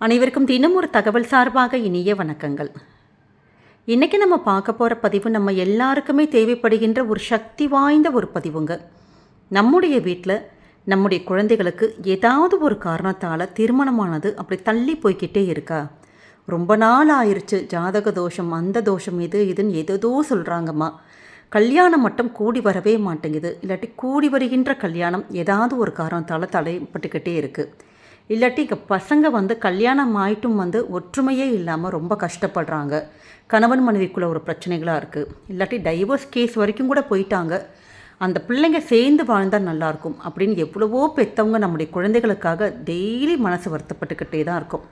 அனைவருக்கும் தினம் ஒரு தகவல் சார்பாக இனிய வணக்கங்கள். இன்றைக்கி நம்ம பார்க்க போகிற பதிவு நம்ம எல்லாருக்குமே தேவைப்படுகின்ற ஒரு சக்தி வாய்ந்த ஒரு பதிவுங்க. நம்முடைய வீட்டில் நம்முடைய குழந்தைகளுக்கு ஏதாவது ஒரு காரணத்தால் திருமணமானது அப்படி தள்ளி போய்க்கிட்டே இருக்கா? ரொம்ப நாள் ஆயிடுச்சு ஜாதக தோஷம் அந்த தோஷம் இது இதுன்னு எதோ சொல்கிறாங்கம்மா கல்யாணம் மட்டும் கூடி வரவே மாட்டேங்குது. இல்லாட்டி கூடி வருகின்ற கல்யாணம் ஏதாவது ஒரு காரணத்தால் தடைப்பட்டுக்கிட்டே இருக்குது இல்லாட்டி இங்கே பசங்க வந்து கல்யாணம் ஆயிட்டும் வந்து ஒற்றுமையே இல்லாமல் ரொம்ப கஷ்டப்படுறாங்க. கணவன் மனைவிக்குள்ள ஒரு பிரச்சனைகளாக இருக்குது இல்லாட்டி டைவர்ஸ் கேஸ் வரைக்கும் கூட போயிட்டாங்க. அந்த பிள்ளைங்க சேர்ந்து வாழ்ந்தால் நல்லாயிருக்கும் அப்படின்னு எவ்வளவோ பெற்றவங்க நம்முடைய குழந்தைகளுக்காக டெய்லி மனசு வருத்தப்பட்டுக்கிட்டே தான் இருக்கும்.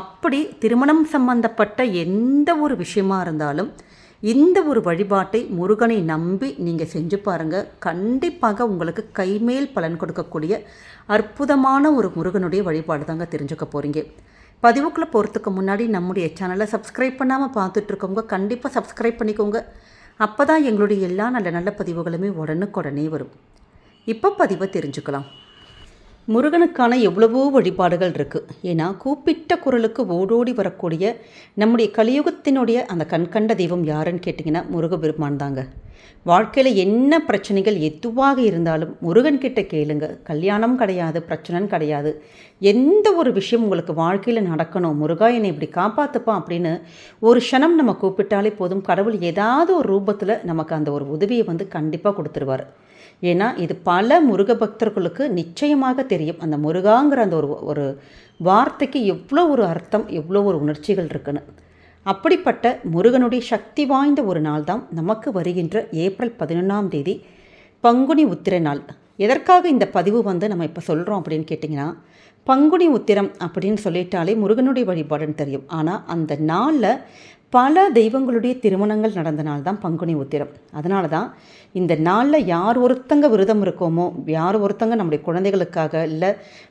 அப்படி திருமணம் சம்பந்தப்பட்ட எந்த ஒரு விஷயமா இருந்தாலும் இந்த ஒரு வழிபாட்டை முருகனை நம்பி நீங்கள் செஞ்சு பாருங்கள் கண்டிப்பாக உங்களுக்கு கைமேல் பலன் கொடுக்கக்கூடிய அற்புதமான ஒரு முருகனுடைய வழிபாடு தாங்க தெரிஞ்சுக்க போகிறீங்க பதிவுக்குள்ளே போகிறதுக்கு முன்னாடி நம்முடைய சேனலை சப்ஸ்கிரைப் பண்ணாமல் பார்த்துட்ருக்கவங்க கண்டிப்பாக சப்ஸ்கிரைப் பண்ணிக்கோங்க. அப்போ தான் எங்களுடைய எல்லா நல்ல நல்ல பதிவுகளுமே உடனுக்குடனே வரும். இப்போ பதிவை தெரிஞ்சுக்கலாம். முருகனுக்கான எவ்வளவோ வழிபாடுகள் இருக்குது ஏன்னா கூப்பிட்ட குரலுக்கு ஓடோடி வரக்கூடிய நம்முடைய கலியுகத்தினுடைய அந்த கண்கண்ட தெய்வம் யாருன்னு கேட்டிங்கன்னா முருகபெருமான் தாங்க. வாழ்க்கையில் என்ன பிரச்சனைகள் எதுவாக இருந்தாலும் முருகன் கிட்ட கேளுங்க. கல்யாணம் கிடையாது பிரச்சனைன்னு கிடையாது. எந்த ஒரு விஷயம் உங்களுக்கு வாழ்க்கையில் நடக்கணும் முருகா என்னை இப்படி காப்பாற்றுப்பா அப்படின்னு ஒரு க்ஷணம் நம்ம கூப்பிட்டாலே போதும். கடவுள் ஏதாவது ஒரு ரூபத்தில் நமக்கு அந்த ஒரு உதவியை வந்து கண்டிப்பாக கொடுத்துருவார். ஏன்னா இது பல முருக பக்தர்களுக்கு நிச்சயமாக தெரியும். அந்த முருகாங்கிற அந்த ஒரு ஒரு வார்த்தைக்கு எவ்வளோ ஒரு அர்த்தம் எவ்வளோ ஒரு உணர்ச்சிகள் இருக்குன்னு. அப்படிப்பட்ட முருகனுடைய சக்தி வாய்ந்த ஒரு நாள் தான் நமக்கு வருகின்ற ஏப்ரல் பதினொன்றாம் தேதி பங்குனி உத்திர நாள். எதற்காக இந்த பதிவு வந்து நம்ம இப்போ சொல்கிறோம் அப்படின்னு கேட்டிங்கன்னா பங்குனி உத்திரம் அப்படின்னு சொல்லிட்டாலே முருகனுடைய வழிபாடுன்னு தெரியும். ஆனால் அந்த நாளில் பல தெய்வங்களுடைய திருமணங்கள் நடந்த நாள் தான் பங்குனி உத்திரம். அதனால தான் இந்த நாளில் யார் ஒருத்தங்க விரதம் இருக்கோமோ யார் ஒருத்தங்க நம்முடைய குழந்தைகளுக்காக இல்லை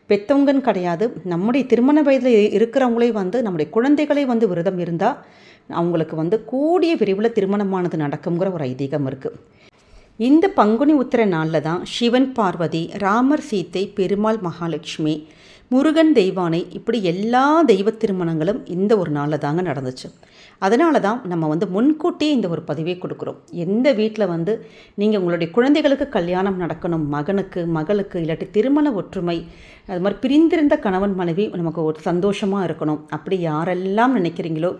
பெத்தவங்கன்னு கிடையாது நம்முடைய திருமண வயதில் இருக்கிறவங்களே வந்து நம்முடைய குழந்தைகளே வந்து விரதம் இருந்தால் அவங்களுக்கு வந்து கூடிய விரைவில் திருமணமானது நடக்குங்கிற ஒரு ஐதீகம் இருக்குது இந்த பங்குனி உத்திர நாளில் தான் சிவன் பார்வதி ராமர் சீத்தை பெருமாள் மகாலட்சுமி முருகன் தெய்வானை இப்படி எல்லா தெய்வ திருமணங்களும் இந்த ஒரு நாளில் தாங்க நடந்துச்சு. அதனால தான் நம்ம வந்து முன்கூட்டியே இந்த ஒரு பதிவை கொடுக்குறோம். எந்த வீட்டில் வந்து நீங்கள் உங்களுடைய குழந்தைகளுக்கு கல்யாணம் நடக்கணும் மகனுக்கு மகளுக்கு இல்லாட்டி திருமண ஒற்றுமை அது மாதிரி பிரிந்திருந்த கணவன் மனைவி நமக்கு ஒரு சந்தோஷமாக இருக்கணும். அப்படி யாரெல்லாம் நினைக்கிறீங்களோ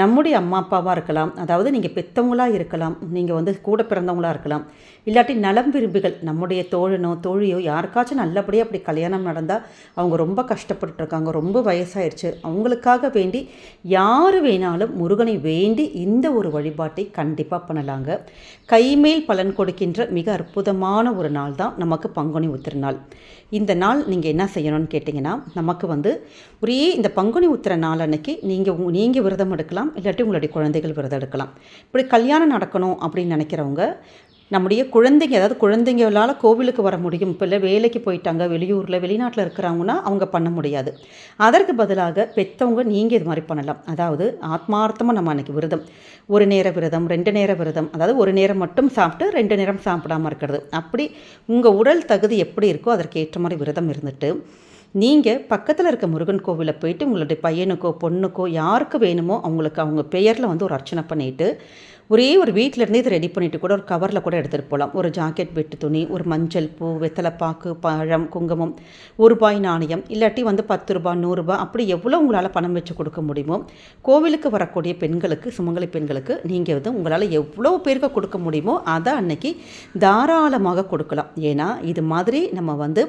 நம்முடைய அம்மா அப்பாவாக இருக்கலாம் அதாவது நீங்கள் பெற்றவங்களாக இருக்கலாம் நீங்கள் வந்து கூட பிறந்தவங்களாக இருக்கலாம் இல்லாட்டி நலம் விரும்பிகள் நம்முடைய தோழனோ தோழியோ யாருக்காச்சும் நல்லபடியாக அப்படி கல்யாணம் நடந்தால் அவங்க ரொம்ப கஷ்டப்பட்டுருக்காங்க ரொம்ப வயசாயிருச்சு. அவங்களுக்காக வேண்டி யார் வேணாலும் முருகன் வேண்டி இந்த ஒரு வழிபாட்டை கண்டிப்பாக பண்ணலாங்க. கைமேல் பலன் கொடுக்கின்ற மிக அற்புதமான ஒரு நாள் தான் நமக்கு பங்குனி உத்திர நாள் இந்த நாள் நீங்கள் என்ன செய்யணும்னு கேட்டிங்கன்னா நமக்கு வந்து ஒரே இந்த பங்குனி உத்திர நாள் அன்னைக்கு நீங்கள் நீங்கள் விரதம் எடுக்கலாம் இல்லாட்டி உங்களுடைய குழந்தைகள் விரதம் எடுக்கலாம். இப்படி கல்யாணம் நடக்கணும் அப்படின்னு நினைக்கிறவங்க நம்முடைய குழந்தைங்க அதாவது குழந்தைங்களால் கோவிலுக்கு வர முடியும். இப்போ இல்லை வேலைக்கு போயிட்டாங்க வெளியூரில் வெளிநாட்டில் இருக்கிறாங்கன்னா அவங்க பண்ண முடியாது. அதற்கு பதிலாக பெற்றவங்க நீங்கள் இது மாதிரி பண்ணலாம். அதாவது ஆத்மார்த்தமாக நம்ம அன்றைக்கி விரதம். ஒரு நேர விரதம் ரெண்டு நேர விரதம். அதாவது ஒரு நேரம் மட்டும் சாப்பிட்டு ரெண்டு நேரம் சாப்பிடாமல் இருக்கிறது. அப்படி உங்கள் உடல் தகுதி எப்படி இருக்கோ அதற்கு ஏற்ற மாதிரி விரதம் இருந்துட்டு நீங்கள் பக்கத்தில் இருக்க முருகன் கோவிலில் போயிட்டு உங்களுடைய பையனுக்கோ பொண்ணுக்கோ யாருக்கு வேணுமோ அவங்களுக்கு அவங்க பெயரில் வந்து ஒரு அர்ச்சனை பண்ணிவிட்டு ஒரே ஒரு வீட்டிலேருந்தே இதை ரெடி பண்ணிவிட்டு கூட ஒரு கவரில் கூட எடுத்துகிட்டு போகலாம் ஒரு ஜாக்கெட் வெட்டு துணி ஒரு மஞ்சள் பூ வெத்தலைப்பாக்கு பழம் குங்குமம் ஒரு ரூபாய் நாணயம் இல்லாட்டி வந்து பத்து ரூபாய் நூறுரூபா அப்படி எவ்வளோ உங்களால் பணம் வச்சு கொடுக்க முடியுமோ கோவிலுக்கு வரக்கூடிய பெண்களுக்கு சுமங்கலி பெண்களுக்கு நீங்கள் வந்து உங்களால் எவ்வளோ பேருக்கு கொடுக்க முடியுமோ அதை அன்னைக்கு தாராளமாக கொடுக்கலாம். ஏன்னா இது மாதிரி நம்ம வந்து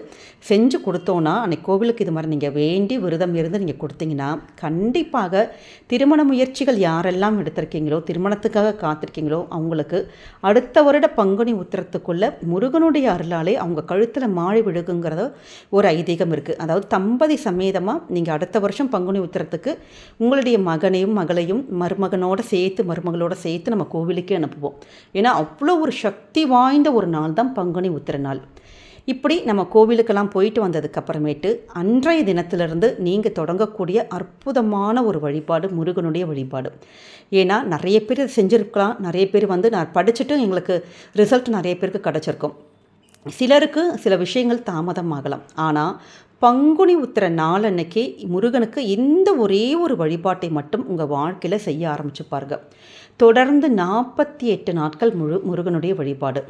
செஞ்சு கொடுத்தோன்னா அன்னைக்கு கோவிலுக்கு இது மாதிரி நீங்கள் வேண்டி விரதம் இருந்து நீங்கள் கொடுத்தீங்கன்னா கண்டிப்பாக திருமண முயற்சிகள் யாரெல்லாம் எடுத்திருக்கீங்களோ திருமணத்துக்காக காத்திருக்கீங்களோ அவங்களுக்கு அடுத்த வருட பங்குனி உத்திரத்துக்குள்ளே முருகனுடைய அருளாலே அவங்க கழுத்தில் மாழி விழுகுங்கிறத ஒரு ஐதீகம் இருக்குது அதாவது தம்பதி சமேதமாக நீங்கள் அடுத்த வருஷம் பங்குனி உத்திரத்துக்கு உங்களுடைய மகனையும் மகளையும் மருமகனோட சேர்த்து மருமகளோட சேர்த்து நம்ம கோவிலுக்கே அனுப்புவோம். ஏன்னா அவ்வளோ ஒரு சக்தி வாய்ந்த ஒரு நாள் தான் பங்குனி உத்திர நாள். இப்படி நம்ம கோவிலுக்கெல்லாம் போயிட்டு வந்ததுக்கு அப்புறமேட்டு அன்றைய தினத்திலிருந்து நீங்கள் தொடங்கக்கூடிய அற்புதமான ஒரு வழிபாடு முருகனுடைய வழிபாடு. ஏன்னா நிறைய பேர் செஞ்சுருக்கலாம். நிறைய பேர் வந்து நான் படிச்சுட்டு எங்களுக்கு ரிசல்ட் நிறைய பேருக்கு கிடச்சிருக்கும். சிலருக்கு சில விஷயங்கள் தாமதமாகலாம் ஆனால் பங்குனி உத்திர நாள் அன்னைக்கு முருகனுக்கு இந்த ஒரே ஒரு வழிபாட்டை மட்டும் உங்கள் வாழ்க்கையில் செய்ய ஆரம்பிச்சு பாருங்க. தொடர்ந்து நாற்பத்தி எட்டு நாட்கள் முழு முருகனுடைய வழிபாடு.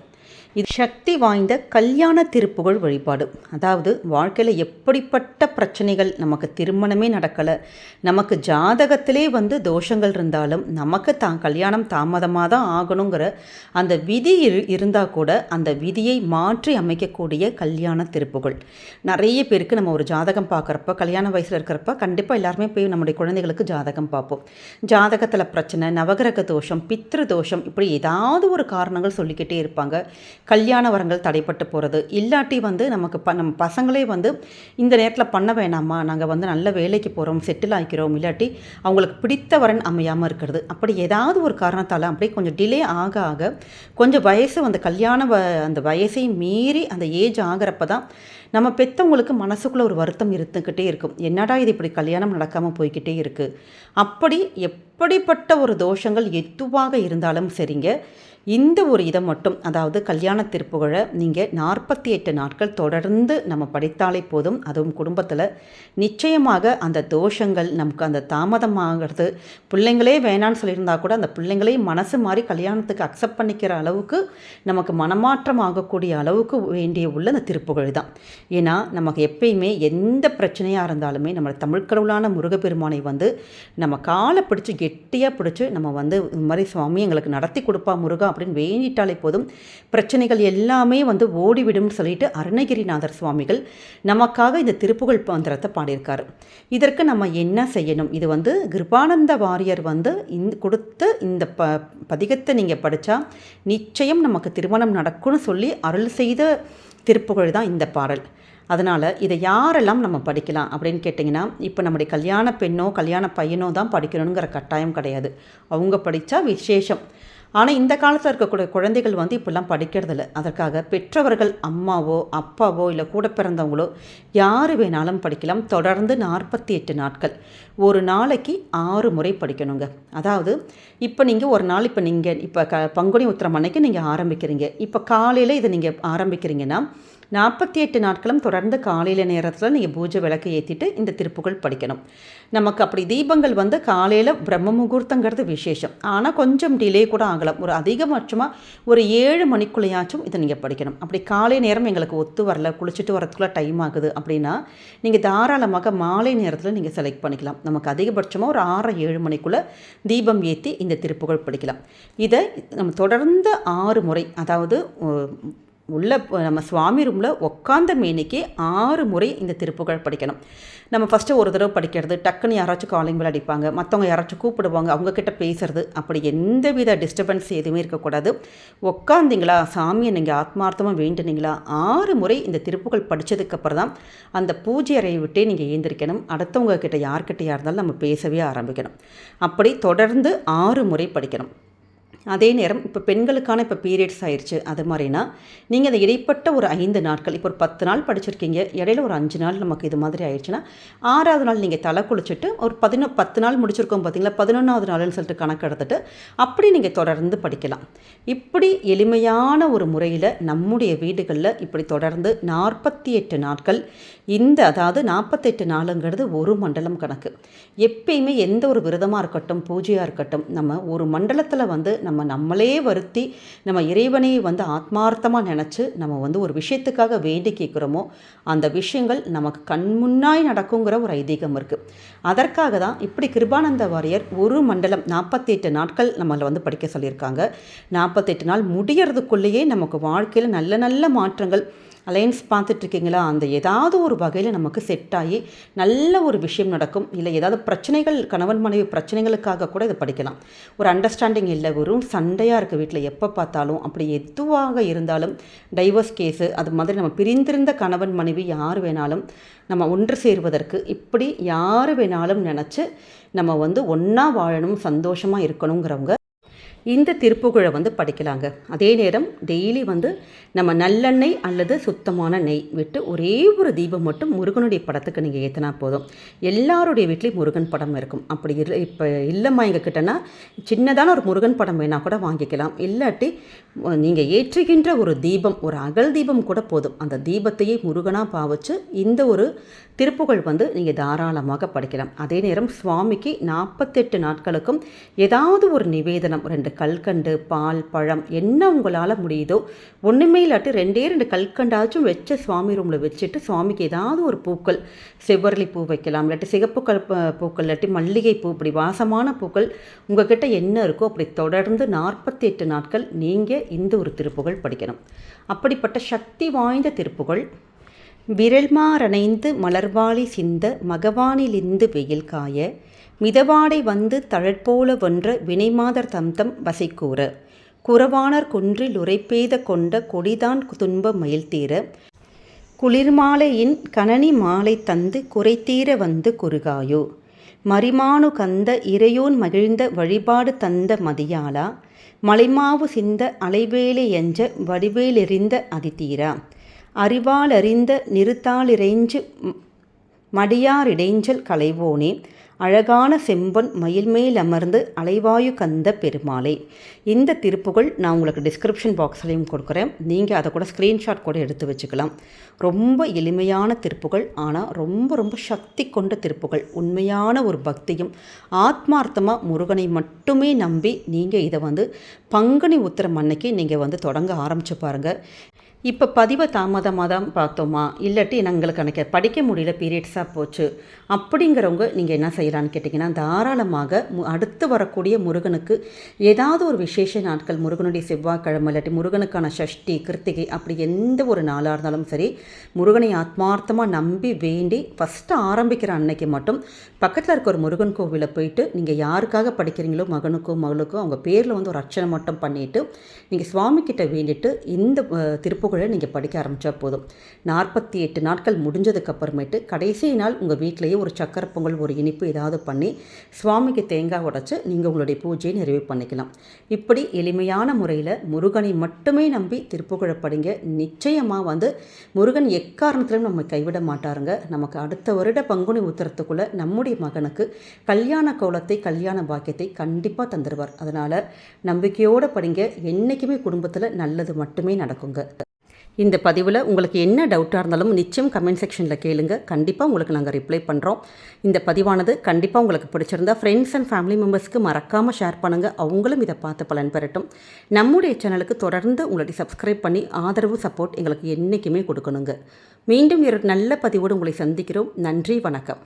இது சக்தி வாய்ந்த கல்யாண திருப்புகழ் வழிபாடு. அதாவது வாழ்க்கையில் எப்படிப்பட்ட பிரச்சனைகள் நமக்கு திருமணமே நடக்கலை நமக்கு ஜாதகத்திலே வந்து தோஷங்கள் இருந்தாலும் நமக்கு தான் கல்யாணம் தாமதமாக தான் ஆகணுங்கிற அந்த விதி இருந்தால் கூட அந்த விதியை மாற்றி அமைக்கக்கூடிய கல்யாண திருப்புகழ். நிறைய பேருக்கு நம்ம ஒரு ஜாதகம் பார்க்குறப்ப கல்யாண வயசில் இருக்கிறப்ப கண்டிப்பாக எல்லாருமே போய் நம்முடைய குழந்தைகளுக்கு ஜாதகம் பார்ப்போம். ஜாதகத்தில் பிரச்சனை நவகிரக தோஷம் பித்ரு தோஷம் இப்படி ஏதாவது ஒரு காரணங்கள் சொல்லிக்கிட்டே இருப்பாங்க. கல்யாண வரங்கள் தடைப்பட்டு போகிறது இல்லாட்டி வந்து நமக்கு ப நம்ம பசங்களே வந்து இந்த நேரத்தில் பண்ண வேணாமா? நாங்கள் வந்து நல்ல வேலைக்கு போகிறோம் செட்டில் ஆகிக்கிறோம் இல்லாட்டி அவங்களுக்கு பிடித்த வரன் அமையாமல் இருக்கிறது. அப்படி ஏதாவது ஒரு காரணத்தால் அப்படியே கொஞ்சம் டிலே ஆக ஆக கொஞ்சம் வயசு அந்த கல்யாண வ அந்த வயசை மீறி அந்த ஏஜ் ஆகிறப்ப தான் நம்ம பெற்றவங்களுக்கு மனசுக்குள்ளே ஒரு வருத்தம் இருந்துக்கிட்டே இருக்கும். என்னடா இது இப்படி கல்யாணம் நடக்காமல் போய்கிட்டே இருக்குது அப்படி எப்படிப்பட்ட ஒரு தோஷங்கள் எதுவாக இருந்தாலும் சரிங்க. இந்த ஒரு இதை மட்டும் அதாவது கல்யாண திருப்புகழை நீங்கள் நாற்பத்தி எட்டு நாட்கள் தொடர்ந்து நம்ம படித்தாலே போதும். அதுவும் குடும்பத்தில். நிச்சயமாக அந்த தோஷங்கள் நமக்கு அந்த தாமதமாகிறது. பிள்ளைங்களே வேணான்னு சொல்லியிருந்தா கூட அந்த பிள்ளைங்களே மனசு மாதிரி கல்யாணத்துக்கு அக்செப்ட் பண்ணிக்கிற அளவுக்கு நமக்கு மனமாற்றம் ஆகக்கூடிய அளவுக்கு வேண்டிய உள்ள அந்த திருப்புகழ் தான். ஏன்னா நமக்கு எப்பயுமே எந்த பிரச்சனையாக இருந்தாலுமே நம்ம தமிழ்கடவுளான முருகப்பெருமானை வந்து நம்ம காலை பிடிச்சி கெட்டியாக பிடிச்சி நம்ம வந்து இது மாதிரி சுவாமி எங்களுக்கு நடத்தி கொடுப்பா முருகா அப்படின்னு வேண்டிட்டாலே போதும். பிரச்சனைகள் எல்லாமே வந்து ஓடிவிடும்னு சொல்லிட்டு அருணகிரிநாதர் சுவாமிகள் நமக்காக இந்த திருப்புகழ் மந்திரத்தை பாடியிருக்காரு. இதற்கு நம்ம என்ன செய்யணும்? இது வந்து கிருபானந்த வாரியர் வந்து இந்த கொடுத்து இந்த ப பதிகத்தை நீங்கள் படித்தா நிச்சயம் நமக்கு திருமணம் நடக்கும்னு சொல்லி அருள் செய்த திருப்புகழ் தான் இந்த பாடல். அதனால் இதை யாரெல்லாம் நம்ம படிக்கலாம் அப்படின்னு கேட்டிங்கன்னா இப்போ நம்முடைய கல்யாண பெண்ணோ கல்யாண பையனோ தான் படிக்கணுங்கிற கட்டாயம் கிடையாது. அவங்க படித்தா விசேஷம். ஆனால் இந்த காலத்தில் இருக்கக்கூடிய குழந்தைகள் வந்து இப்படிலாம் படிக்கிறதில்ல. அதற்காக பெற்றவர்கள் அம்மாவோ அப்பாவோ இல்லை கூட பிறந்தவங்களோ யார் வேணாலும் படிக்கலாம். தொடர்ந்து நாற்பத்தி எட்டு நாட்கள். ஒரு நாளைக்கு ஆறு முறை படிக்கணுங்க. அதாவது இப்போ நீங்கள் ஒரு நாள் இப்போ நீங்கள் இப்போ க பங்குனி உத்திரம் அன்னைக்கு நீங்கள் ஆரம்பிக்கிறீங்க. இப்போ காலையில் இதை நீங்கள் ஆரம்பிக்கிறீங்கன்னா நாற்பத்தி எட்டு நாட்களும் தொடர்ந்து காலையில் நேரத்தில் நீங்கள் பூஜை விளக்கு ஏற்றிட்டு இந்த திருப்புகள் படிக்கணும். நமக்கு அப்படி தீபங்கள் வந்து காலையில் பிரம்ம முகூர்த்தங்கிறது விசேஷம். ஆனால் கொஞ்சம் டிலே கூட ஆகலாம். ஒரு அதிகபட்சமாக ஒரு ஏழு மணிக்குள்ளேயாச்சும் இதை நீங்கள் படிக்கணும். அப்படி காலை நேரம் எங்களுக்கு ஒத்து வரல குளிச்சுட்டு வரதுக்குள்ளே டைம் ஆகுது அப்படின்னா நீங்கள் தாராளமாக மாலை நேரத்தில் நீங்கள் செலக்ட் பண்ணிக்கலாம். நமக்கு அதிகபட்சமாக ஒரு ஆறு ஏழு மணிக்குள்ளே தீபம் ஏற்றி இந்த திருப்புகள் படிக்கலாம். இதை நம்ம தொடர்ந்து ஆறு முறை அதாவது உள்ள நம்ம சுவாமி ரூமில் உட்காந்த மேனிக்கு ஆறு முறை இந்த திருப்புகழ் படிக்கணும். நம்ம ஃபஸ்ட்டு ஒரு தடவை படிக்கிறது டக்குன்னு யாராச்சும் காலிங் மேலே அடிப்பாங்க மற்றவங்க யாராச்சும் கூப்பிடுவாங்க அவங்கக்கிட்ட பேசுறது அப்படி எந்த வித டிஸ்டர்பன்ஸ் எதுவுமே இருக்கக்கூடாது. உட்காந்திங்களா சாமியை நீங்கள் ஆத்மார்த்தமாக வேண்டுனீங்களா ஆறு முறை இந்த திருப்புகள் படித்ததுக்கப்புறம் தான் அந்த பூஜை அறையை விட்டே நீங்கள் ஏந்திரிக்கணும். அடுத்தவங்க கிட்ட யார்கிட்டையாக இருந்தாலும் நம்ம பேசவே ஆரம்பிக்கணும். அப்படி தொடர்ந்து ஆறு முறை படிக்கணும். அதே நேரம் இப்போ பெண்களுக்கான இப்போ பீரியட்ஸ் ஆயிடுச்சு அது மாதிரினா நீங்கள் அந்த இடைப்பட்ட ஒரு ஐந்து நாட்கள் இப்போ ஒரு பத்து நாள் படிச்சிருக்கீங்க இடையில ஒரு அஞ்சு நாள் நமக்கு இது மாதிரி ஆயிடுச்சுன்னா ஆறாவது நாள் நீங்கள் தலை குளிச்சுட்டு ஒரு பதினொ பத்து நாள் முடிச்சிருக்கோம் பார்த்தீங்களா பதினொன்றாவது நாள்னு சொல்லிட்டு கணக்கு எடுத்துட்டு அப்படி நீங்கள் தொடர்ந்து படிக்கலாம். இப்படி எளிமையான ஒரு முறையில் நம்முடைய வீடுகளில் இப்படி தொடர்ந்து நாற்பத்தி எட்டு நாட்கள் இந்த அதாவது நாற்பத்தெட்டு நாளுங்கிறது ஒரு மண்டலம் கணக்கு. எப்பயுமே எந்த ஒரு விரதமாக இருக்கட்டும் பூஜையாக இருக்கட்டும் நம்ம ஒரு மண்டலத்தில் வந்து நம்ம நம்மளே வருத்தி நம்ம இறைவனை வந்து ஆத்மார்த்தமாக நினச்சி நம்ம வந்து ஒரு விஷயத்துக்காக வேண்டி கேட்குறோமோ அந்த விஷயங்கள் நமக்கு கண் முன்னாய் நடக்குங்கிற ஒரு ஐதீகம் இருக்குது அதற்காக தான் இப்படி கிருபானந்த வாரியர் ஒரு மண்டலம் நாற்பத்தெட்டு நாட்கள் நம்மளை வந்து படிக்க சொல்லியிருக்காங்க. நாற்பத்தெட்டு நாள் முடியறதுக்குள்ளேயே நமக்கு வாழ்க்கையில் நல்ல நல்ல மாற்றங்கள் அலைன்ஸ் பார்த்துட்ருக்கீங்களா? அந்த ஏதாவது ஒரு வகையில் நமக்கு செட் ஆகி நல்ல ஒரு விஷயம் நடக்கும். இல்லை ஏதாவது பிரச்சனைகள் கணவன் மனைவி பிரச்சனைகளுக்காக கூட இதை படிக்கலாம். ஒரு அண்டர்ஸ்டாண்டிங் இல்லை வெறும் சண்டையாக இருக்குது வீட்டில் எப்போ பார்த்தாலும். அப்படி எதுவாக இருந்தாலும் டைவர்ஸ் கேஸு அது மாதிரி நம்ம பிரிந்திருந்த கணவன் மனைவி யார் வேணாலும் நம்ம ஒன்று சேருவதற்கு இப்படி யார் வேணாலும் நினச்சி நம்ம வந்து ஒன்றா வாழணும் சந்தோஷமாக இருக்கணுங்கிறவங்க இந்த திருப்புகழை வந்து படிக்கலாங்க. அதே நேரம் டெய்லி வந்து நம்ம நல்லெண்ணெய் அல்லது சுத்தமான நெய் விட்டு ஒரே ஒரு தீபம் மட்டும் முருகனுடைய படத்துக்கு நீங்கள் ஏற்றினா போதும். எல்லாருடைய வீட்லேயும் முருகன் படம் இருக்கும். அப்படி இல்லை இப்போ இல்லைம்மா எங்கள் கிட்டனா சின்னதான ஒரு முருகன் படம் வேணால் கூட வாங்கிக்கலாம். இல்லாட்டி நீங்கள் ஏற்றுகின்ற ஒரு தீபம் ஒரு அகல் தீபம் கூட போதும். அந்த தீபத்தையே முருகனாக பாவச்சு இந்த ஒரு திருப்புகழ் வந்து நீங்கள் தாராளமாக படிக்கலாம். அதே நேரம் சுவாமிக்கு நாற்பத்தெட்டு நாட்களுக்கும் ஏதாவது ஒரு நிவேதனம் ரெண்டு கல்கண்டு பால் பழம் என்ன உங்களால் முடியுதோ ஒன்றுமே இல்லாட்டி ரெண்டே ரெண்டு கல்கண்டாச்சும் வச்ச சுவாமி ரூமில் வச்சுட்டு சுவாமிக்கு ஏதாவது ஒரு பூக்கள் செவ்வரளி பூ வைக்கலாம் இல்லாட்டி சிகப்பு கல் பூக்கள் இல்லாட்டி மல்லிகை பூ இப்படி வாசமான பூக்கள் உங்ககிட்ட என்ன இருக்கோ அப்படி தொடர்ந்து நாற்பத்தி எட்டு நாட்கள் நீங்கள் இந்த ஒரு திருப்புகள் படிக்கணும். அப்படிப்பட்ட சக்தி வாய்ந்த திருப்புகள் விரல்மாரணைந்து மலர்வாளி சிந்த மகவானிலிந்து வெயில் காய மிதவாடை வந்து தழற்போல வென்ற வினைமாதர் தம்தம் வசைக்கூற குறவானர் குன்றில் உரைப்பேத கொண்ட கொடிதான் துன்ப மயில் தீர குளிர்மாலையின் கணனி மாலை தந்து குறைத்தீர வந்து குறுகாயோ மரிமானு கந்த இறையோன் மகிழ்ந்த வழிபாடு தந்த மதியாளா மலைமாவு சிந்த அலைவேலை எஞ்ச வடிவேலெறிந்த அதிதீரா அறிவாலறிந்த நிறுத்தாலிறைஞ்சு மடியாரிடைஞ்சல் கலைவோனே அழகான செம்பொன் மயில்மேல் அமர்ந்து அலைவாயு கந்த பெருமாளை. இந்த திருப்புகள் நான் உங்களுக்கு டிஸ்கிரிப்ஷன் பாக்ஸ்லேயும் கொடுக்குறேன். நீங்கள் அதை கூட ஸ்க்ரீன்ஷாட் கூட எடுத்து வச்சுக்கலாம். ரொம்ப எளிமையான திருப்புகள் ஆனால் ரொம்ப ரொம்ப சக்தி கொண்ட திருப்புகள். உண்மையான ஒரு பக்தியும் ஆத்மார்த்தமாக முருகனை மட்டுமே நம்பி நீங்கள் இதை வந்து பங்குனி உத்திரம் அன்னைக்கு நீங்கள் வந்து தொடங்க ஆரம்பித்து பாருங்கள் இப்போ பதிவை தாமதமாக தான் பார்த்தோமா? இல்லாட்டி எங்களுக்கு எனக்கு படிக்க முடியல பீரியட்ஸாக போச்சு. அப்படிங்கிறவங்க நீங்கள் என்ன செய்யலான்னு கேட்டிங்கன்னா தாராளமாக மு அடுத்து வரக்கூடிய முருகனுக்கு ஏதாவது ஒரு விசேஷ நாட்கள் முருகனுடைய செவ்வாய்க்கிழமை இல்லாட்டி முருகனுக்கான சஷ்டி கிருத்திகை அப்படி எந்த ஒரு நாளாக இருந்தாலும் சரி முருகனை ஆத்மார்த்தமாக நம்பி வேண்டி ஃபஸ்ட்டு ஆரம்பிக்கிற அன்னைக்கு மட்டும் பக்கத்தில் இருக்க ஒரு முருகன் கோவிலில் போயிட்டு நீங்கள் யாருக்காக படிக்கிறீங்களோ மகனுக்கோ மகளுக்கோ அவங்க பேரில் வந்து ஒரு அர்ச்சனை மட்டும் பண்ணிவிட்டு நீங்கள் சுவாமிக்கிட்ட வேண்டிட்டு இந்த திருப்பூர் புகழை நீங்கள் படிக்க ஆரம்பித்தா போதும். நாற்பத்தி எட்டு நாட்கள் முடிஞ்சதுக்கு அப்புறமேட்டு கடைசி நாள் உங்கள் வீட்டிலேயே ஒரு சக்கரை பொங்கல் ஒரு இனிப்பு ஏதாவது பண்ணி சுவாமிக்கு தேங்காய் உடச்சி நீங்கள் உங்களுடைய பூஜையை நிறைவு பண்ணிக்கலாம். இப்படி எளிமையான முறையில் முருகனை மட்டுமே நம்பி திருப்புகழை படிங்க. நிச்சயமாக வந்து முருகன் எக்காரணத்திலும் நம்ம கைவிட மாட்டாருங்க. நமக்கு அடுத்த வருட பங்குனி உத்தரத்துக்குள்ளே நம்முடைய மகனுக்கு கல்யாண கோலத்தை கல்யாண பாக்கியத்தை கண்டிப்பாக தந்துடுவார் அதனால் நம்பிக்கையோடு படிங்க. என்றைக்குமே குடும்பத்தில் நல்லது மட்டுமே நடக்குங்க. இந்த பதிவில் உங்களுக்கு என்ன டவுட்டாக இருந்தாலும் நிச்சயம் கமெண்ட் செக்ஷனில் கேளுங்க. கண்டிப்பாக உங்களுக்கு நாங்கள் ரிப்ளை பண்ணுறோம் இந்த பதிவானது கண்டிப்பாக உங்களுக்கு பிடிச்சிருந்தா ஃப்ரெண்ட்ஸ் அண்ட் ஃபேமிலி மெம்பர்ஸ்க்கு மறக்காமல் ஷேர் பண்ணுங்கள் அவங்களும் இதை பார்த்து பலன் பெறட்டும். நம்முடைய சேனலுக்கு தொடர்ந்து உங்களுடைய சப்ஸ்கிரைப் பண்ணி ஆதரவு சப்போர்ட் எங்களுக்கு என்றைக்குமே கொடுக்கணுங்க. மீண்டும் ஒரு நல்ல பதிவோடு உங்களை சந்திக்கிறோம். நன்றி வணக்கம்.